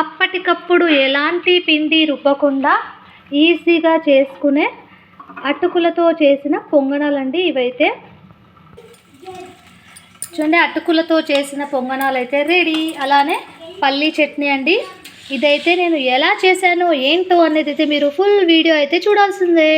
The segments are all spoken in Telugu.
అప్పటికప్పుడు ఎలాంటి పిండి రుబ్బకుండా ఈజీగా చేసుకునే అటుకులతో చేసిన పొంగనాలండి ఇవైతే. చూడండి అటుకులతో చేసిన పొంగనాలు అయితే రెడీ. అలానే పల్లీ చట్నీ అండి. ఇదైతే నేను ఎలా చేశానో ఏంటో అనేది అయితే మీరు ఫుల్ వీడియో అయితే చూడాల్సిందే.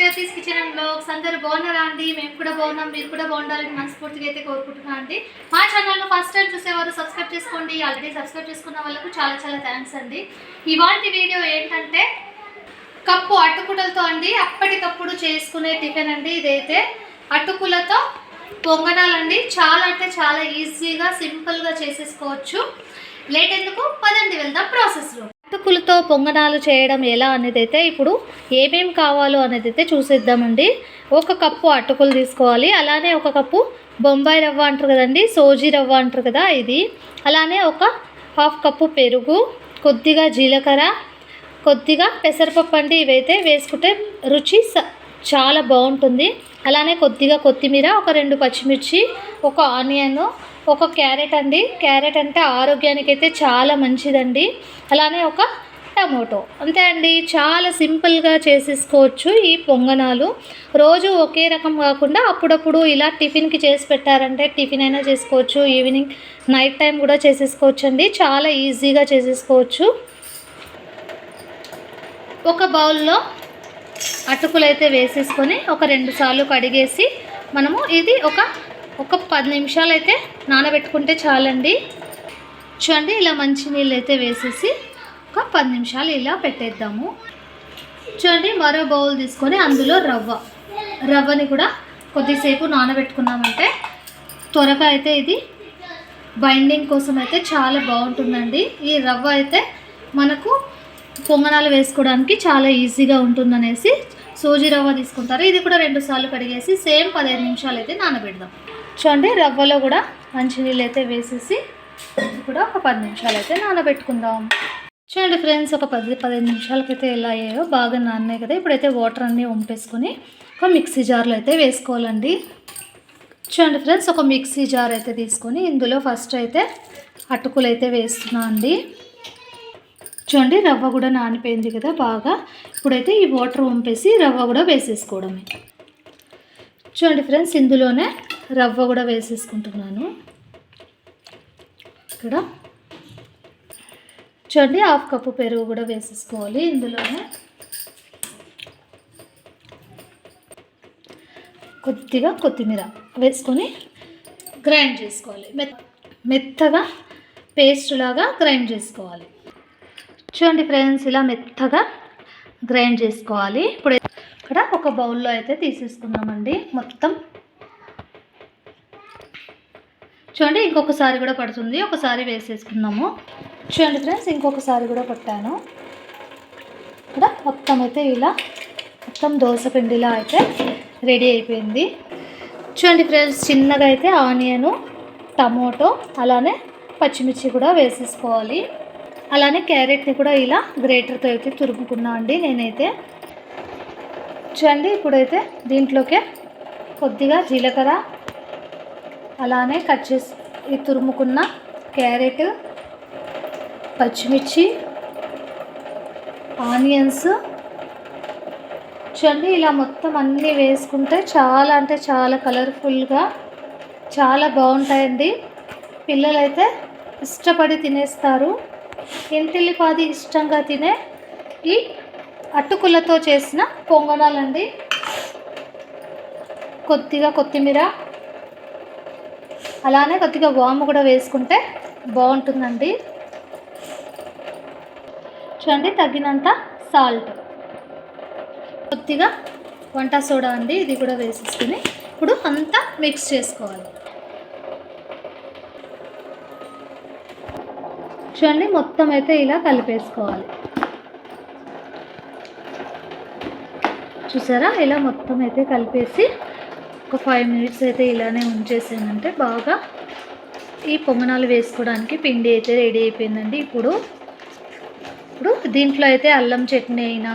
రేతీస్ కిచెన్ అండ్ బ్లాగ్స్ అందరూ బాగున్నారా అండి? మేము కూడా బాగున్నాం మీరు కూడా బాగుండాలని మనస్ఫూర్తిగా అయితే కోరుకుంటున్నాను అండి. మా ఛానల్ను ఫస్ట్ టైం చూసేవారు సబ్స్క్రైబ్ చేసుకోండి. ఆల్రెడీ సబ్స్క్రైబ్ చేసుకున్న వాళ్ళకు చాలా చాలా థ్యాంక్స్ అండి. ఇవాంటి వీడియో ఏంటంటే కప్పు అటుకులతో అండి అప్పటికప్పుడు చేసుకునే టిఫిన్ అండి ఇదైతే. అటుకులతో పొంగనాలండి. చాలా అంటే చాలా ఈజీగా సింపుల్గా చేసేసుకోవచ్చు. లేట్ ఎందుకు? పదండి వెళ్దాం ప్రాసెస్లో అటుకులతో పొంగనాలు చేయడం ఎలా అనేది అయితే ఇప్పుడు ఏమేమి కావాలో అనేది అయితే చూసేద్దామండి. ఒక కప్పు అటుకులు తీసుకోవాలి. అలానే ఒక కప్పు బొంబాయి రవ్వ అంటారు కదండి. సోజీ రవ్వ అంటారు కదా ఇది. అలానే ఒక హాఫ్ కప్పు పెరుగు కొద్దిగా జీలకర్ర కొద్దిగా పెసరపప్పు అండి. ఇవైతే వేసుకుంటే రుచి స- చాలా బాగుంటుంది. అలానే కొద్దిగా కొత్తిమీర ఒక రెండు పచ్చిమిర్చి ఒక ఆనియన్ ఒక క్యారెట్ అండి. క్యారెట్ అంటే ఆరోగ్యానికి అయితే చాలా మంచిదండి. అలానే ఒక టమోటో. అంతే అండి. చాలా సింపుల్గా చేసేసుకోవచ్చు ఈ పొంగనాలు. రోజు ఒకే రకం కాకుండా అప్పుడప్పుడు ఇలా టిఫిన్కి చేసి పెట్టారంటే టిఫిన్ అయినా చేసుకోవచ్చు. ఈవినింగ్ నైట్ టైం కూడా చేసేసుకోవచ్చు అండి చాలా ఈజీగా చేసేసుకోవచ్చు. ఒక బౌల్లో అటుకులు అయితే వేసేసుకొని ఒక రెండు సార్లు కడిగేసి మనము ఇది ఒక ఒక పది నిమిషాలు అయితే నానబెట్టుకుంటే చాలండి. చూడండి ఇలా మంచి నీళ్ళు అయితే వేసేసి ఒక పది నిమిషాలు ఇలా పెట్టేద్దాము. చూడండి మరో బౌల్ తీసుకొని అందులో రవ్వ. రవ్వని కూడా కొద్దిసేపు నానబెట్టుకున్నామంటే త్వరగా అయితే ఇది బైండింగ్ కోసం అయితే చాలా బాగుంటుందండి. ఈ రవ్వ అయితే మనకు పొంగనాలు వేసుకోవడానికి చాలా ఈజీగా ఉంటుందనేసి సూజీ రవ్వ తీసుకుంటారు. ఇది కూడా రెండు సార్లు కడిగేసి సేమ్ పదిహేను నిమిషాలు అయితే నానబెడదాం. చూడండి రవ్వలో కూడా మంచినీళ్ళు అయితే వేసేసి కూడా ఒక పది నిమిషాలు అయితే నానబెట్టుకుందాం. చూడండి ఫ్రెండ్స్ ఒక పది పదిహేను నిమిషాలకైతే ఎలా అయ్యాయో బాగా నాన్నాయి కదా. ఇప్పుడైతే వాటర్ అన్నీ వంపేసుకొని ఒక మిక్సీ జార్లో అయితే వేసుకోవాలండి. చూడండి ఫ్రెండ్స్ ఒక మిక్సీ జార్ అయితే తీసుకొని ఇందులో ఫస్ట్ అయితే అటుకులు అయితే వేస్తున్నా అండి. చూడండి రవ్వ కూడా నానిపోయింది కదా బాగా. ఇప్పుడైతే ఈ వాటర్ వంపేసి రవ్వ కూడా వేసేసుకోవడమే. చూడండి ఫ్రెండ్స్ ఇందులోనే రవ్వ కూడా వేసేసుకుంటున్నాను. ఇక్కడ చూడండి హాఫ్ కప్పు పెరుగు కూడా వేసేసుకోవాలి ఇందులోనే. కొద్దిగా కొత్తిమీర వేసుకొని గ్రైండ్ చేసుకోవాలి. మెత్ మెత్తగా పేస్ట్ లాగా గ్రైండ్ చేసుకోవాలి. చూడండి ఫ్రెండ్స్ ఇలా మెత్తగా గ్రైండ్ చేసుకోవాలి. ఇప్పుడు ఇక్కడ ఒక బౌల్లో అయితే తీసేసుకుందామండి. మొత్తం చూడండి ఇంకొకసారి కూడా పడుతుంది. ఒకసారి వేసేసుకుందాము. చూడండి ఫ్రెండ్స్ ఇంకొకసారి కూడా పట్టాను ఇక్కడ మొత్తం అయితే ఇలా మొత్తం దోశ పిండిలా అయితే రెడీ అయిపోయింది. చూడండి ఫ్రెండ్స్ చిన్నగా అయితే ఆనియను టమోటో అలానే పచ్చిమిర్చి కూడా వేసేసుకోవాలి. అలానే క్యారెట్ని కూడా ఇలా గ్రేటర్తో అయితే తురుముకున్నా అండి నేనైతే. చూడండి ఇప్పుడైతే దీంట్లోకే కొద్దిగా జీలకర్ర అలానే కట్ చేసి ఈ తురుముకున్న క్యారెట్ పచ్చిమిర్చి ఆనియన్స్. చూడండి ఇలా మొత్తం అన్నీ వేసుకుంటే చాలా అంటే చాలా కలర్ఫుల్గా చాలా బాగుంటాయండి. పిల్లలైతే ఇష్టపడి తినేస్తారు. ఇంటిల్లిపాది ఇష్టంగా తినే ఈ అటుకులతో చేసిన పొంగనాలండి. కొద్దిగా కొత్తిమీర అలానే కొద్దిగా వాము కూడా వేసుకుంటే బాగుంటుందండి. చూడండి తగినంత సాల్ట్. కొద్దిగా వంట సోడా అండి ఇది కూడా వేసేసుకుని ఇప్పుడు అంతా మిక్స్ చేసుకోవాలి. చూడండి మొత్తం అయితే ఇలా కలిపేసుకోవాలి. చూసారా? ఇలా మొత్తం అయితే కలిపేసి ఒక ఫైవ్ మినిట్స్ అయితే ఇలానే ఉంచేసానంటే బాగా ఈ పొంగనాలు వేసుకోవడానికి పిండి అయితే రెడీ అయిపోయిందండి. ఇప్పుడు ఇప్పుడు దీంట్లో అయితే అల్లం చట్నీ అయినా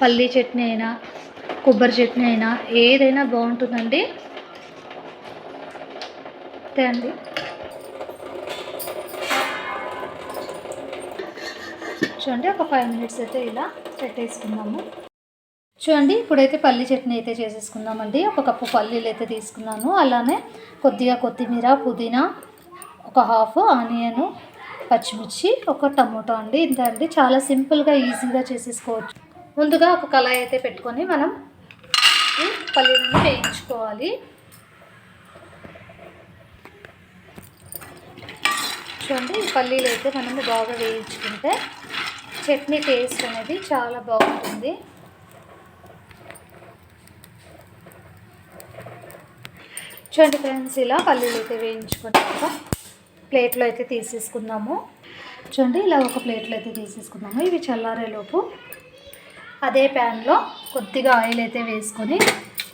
పల్లీ చట్నీ అయినా కొబ్బరి చట్నీ అయినా ఏదైనా బాగుంటుందండి. అంతే అండి. చూడండి ఒక ఫైవ్ మినిట్స్ అయితే ఇలా పెట్టేసుకుందాము. చూడండి ఇప్పుడైతే పల్లీ చట్నీ అయితే చేసేసుకుందామండి. ఒక కప్పు పల్లీలు అయితే తీసుకున్నాను. అలానే కొద్దిగా కొత్తిమీర పుదీనా ఒక హాఫ్ ఆనియన్ పచ్చిమిర్చి ఒక టమోటో అండి. ఇంత అండి. చాలా సింపుల్గా ఈజీగా చేసేసుకోవచ్చు. ముందుగా ఒక కళాయి అయితే పెట్టుకొని మనం పల్లీలను వేయించుకోవాలి. చూడండి ఈ పల్లీలు అయితే మనము బాగా వేయించుకుంటే చట్నీ టేస్ట్ అనేది చాలా బాగుంటుంది. చూడండి ఫ్రెండ్స్ ఇలా పల్లీలు అయితే వేయించుకొని ఒక ప్లేట్లో అయితే తీసేసుకుందాము. చూడండి ఇలా ఒక ప్లేట్లో అయితే తీసేసుకుందాము. ఇవి చల్లారేలోపు అదే ప్యాన్లో కొద్దిగా ఆయిల్ అయితే వేసుకొని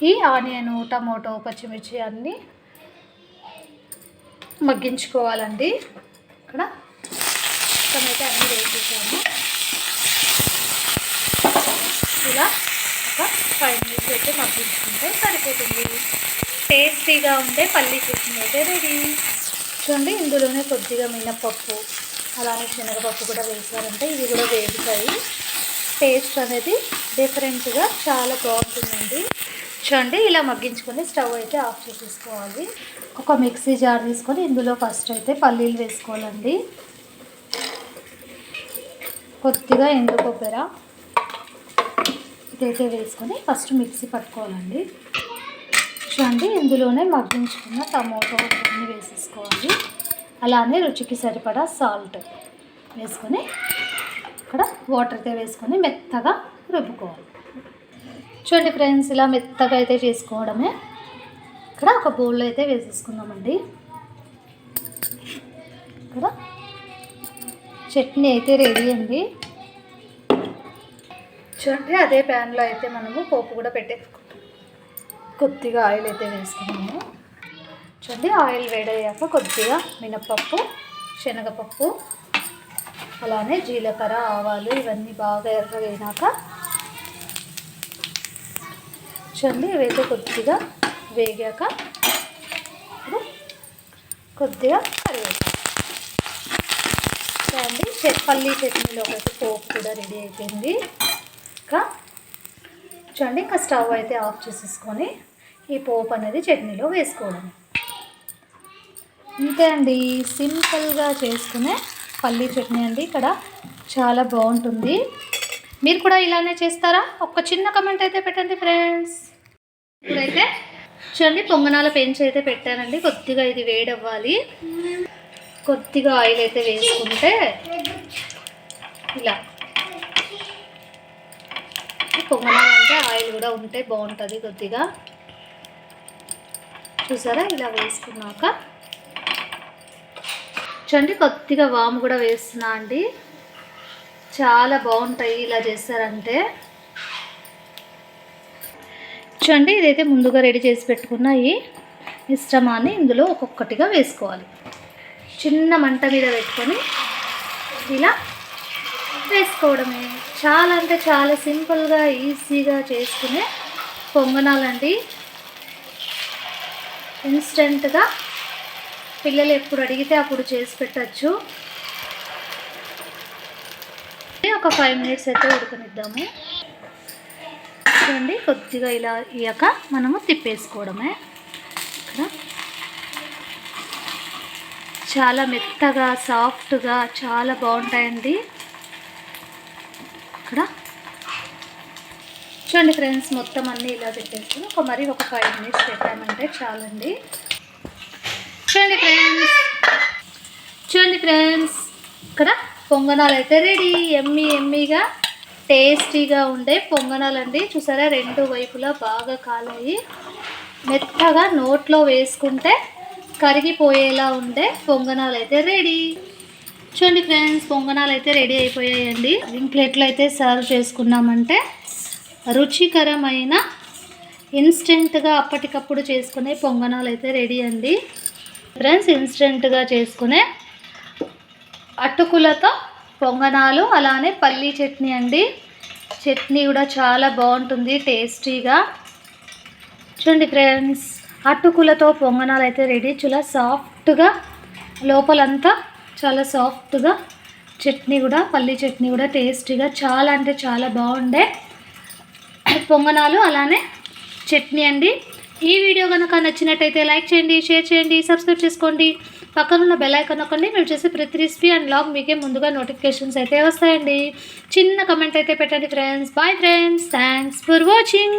ఈ ఆనియన్ టమోటో పచ్చిమిర్చి అన్నీ మగ్గించుకోవాలండి. ఇక్కడ మొత్తం అయితే అన్నీ వేసేసాము. ఇలా ఒక ఫైవ్ మినిట్స్ అయితే మగ్గించుకుంటే సరిపోతుంది. టేస్టీగా ఉండే పల్లి చట్నీ అయితే రెడీ. చూడండి ఇందులోనే కొద్దిగా మినపప్పు అలానే శనగపప్పు కూడా వేసారంటే ఇవి కూడా వేగుతాయి. టేస్ట్ అనేది డిఫరెంట్గా చాలా బాగుంటుందండి. చూడండి ఇలా మగ్గించుకొని స్టవ్ అయితే ఆఫ్ చేసేసుకోవాలి. ఒక మిక్సీ జార్ తీసుకొని ఇందులో ఫస్ట్ అయితే పల్లీలు వేసుకోవాలండి. కొద్దిగా ఎండు కొబ్బర ఇదైతే వేసుకొని ఫస్ట్ మిక్సీ పట్టుకోవాలండి. చూడండి ఇందులోనే మగ్గించుకున్న టమోటో అన్ని వేసేసుకోవాలి. అలానే రుచికి సరిపడా సాల్ట్ వేసుకొని ఇక్కడ వాటర్ అయితే వేసుకొని మెత్తగా రుబ్బుకోవాలి. చూడండి ఫ్రెండ్స్ ఇలా మెత్తగా అయితే చేసుకోవడమే. ఇక్కడ ఒక బౌల్లో అయితే వేసేసుకుందామండి. ఇక్కడ చట్నీ అయితే రెడీ అండి. చూడండి అదే ప్యాన్లో అయితే మనము పోపు కూడా పెట్టేసుకో కొద్దిగా ఆయిల్ అయితే వేసుకున్నాము చూడండి ఆయిల్ వేడయ్యాక కొద్దిగా మినపప్పు శనగపప్పు అలానే జీలకర్ర ఆవాలు ఇవన్నీ బాగా ఎర్రగైనాక చూడండి ఇవైతే కొద్దిగా వేగాక కొద్దిగా కరివేపాకు. చూడండి పల్లి చట్నీలో ఒకటి పోపు కూడా రెడీ అయిపోయింది. ఇంకా చూడండి ఇంకా స్టవ్ అయితే ఆఫ్ చేసేసుకొని ఈ పోపు అనేది చట్నీలో వేసుకోవడం. అంతే అండి. సింపుల్గా చేసుకునే పల్లీ చట్నీ అండి. ఇక్కడ చాలా బాగుంటుంది. మీరు కూడా ఇలానే చేస్తారా? ఒక చిన్న కమెంట్ అయితే పెట్టండి ఫ్రెండ్స్ ఇప్పుడైతే చూడండి పొంగనాల పెంచి అయితే పెట్టానండి. కొద్దిగా ఇది వేడవ్వాలి. కొద్దిగా ఆయిల్ అయితే వేసుకుంటే ఇలా. పొంగనాలు అంటే ఆయిల్ కూడా ఉంటే బాగుంటుంది కొద్దిగా. చూసారా? ఇలా వేసుకున్నాక చూడండి కొద్దిగా వాము కూడా వేస్తున్నా అండి. చాలా బాగుంటాయి ఇలా చేస్తారంటే. చూడండి ఇదైతే ముందుగా రెడీ చేసి పెట్టుకున్న ఈ మిశ్రమాన్ని ఇందులో ఒక్కొక్కటిగా వేసుకోవాలి. చిన్న మంట మీద పెట్టుకొని ఇలా వేసుకోవడమే. చాలా అంటే చాలా సింపుల్గా ఈజీగా చేసుకునే పొంగనాలండి. ఇన్స్టెంట్గా పిల్లలు ఎప్పుడు అడిగితే అప్పుడు చేసి పెట్టచ్చు. ఒక ఫైవ్ మినిట్స్ అయితే ఉడకనిద్దాము. చూడండి కొద్దిగా ఇలా ఇయ్యాక మనము తిప్పేసుకోవడమే. ఇక్కడ. చాలా మెత్తగా సాఫ్ట్గా చాలా బాగుంటాయండి. ఇక్కడ. చూడండి ఫ్రెండ్స్ మొత్తం అన్నీ ఇలా పెట్టేసుకుని ఒక మరి ఒక ఫైవ్ మినిట్స్ పెట్టామంటే చాలండి. చూడండి ఫ్రెండ్స్ చూడండి ఫ్రెండ్స్ ఇక్కడ పొంగనాలు అయితే రెడీ ఎమ్మి ఎమ్మిగా టేస్టీగా ఉండే పొంగనాలండి. చూసారా రెండు వైపులా బాగా కాలాయి. మెత్తగా నోట్లో వేసుకుంటే కరిగిపోయేలా ఉండే పొంగనాలు అయితే రెడీ చూడండి ఫ్రెండ్స్ పొంగనాలు అయితే రెడీ అయిపోయాయండి. రింగ్ ప్లేట్లు అయితే సర్వ్ చేసుకున్నామంటే రుచికరమైన ఇన్స్టెంట్గా అప్పటికప్పుడు చేసుకునే పొంగనాలు అయితే రెడీ అండి. ఫ్రెండ్స్ ఇన్స్టెంట్గా చేసుకునే అటుకులతో పొంగనాలు అలానే పల్లీ చట్నీ అండి. చట్నీ కూడా చాలా బాగుంటుంది టేస్టీగా. చూడండి ఫ్రెండ్స్ అటుకులతో పొంగనాలు అయితే రెడీ. చాలా సాఫ్ట్గా లోపలంతా చాలా సాఫ్ట్గా చట్నీ కూడా పల్లి చట్నీ కూడా టేస్టీగా చాలా అంటే చాలా బాగుండే. పొంగనాలు అలానే చట్నీ అండి. ఈ వీడియో కనుక నచ్చినట్టయితే లైక్ చేయండి షేర్ చేయండి సబ్స్క్రైబ్ చేసుకోండి. పక్కనున్న బెల్ ఐకాన్ నొక్కండి. మేము చేసే ప్రతి రెసిపీ అండ్ లాగ్ మీకే ముందుగా నోటిఫికేషన్స్ అయితే వస్తాయండి. చిన్న కమెంట్ అయితే పెట్టండి friends bye friends thanks for watching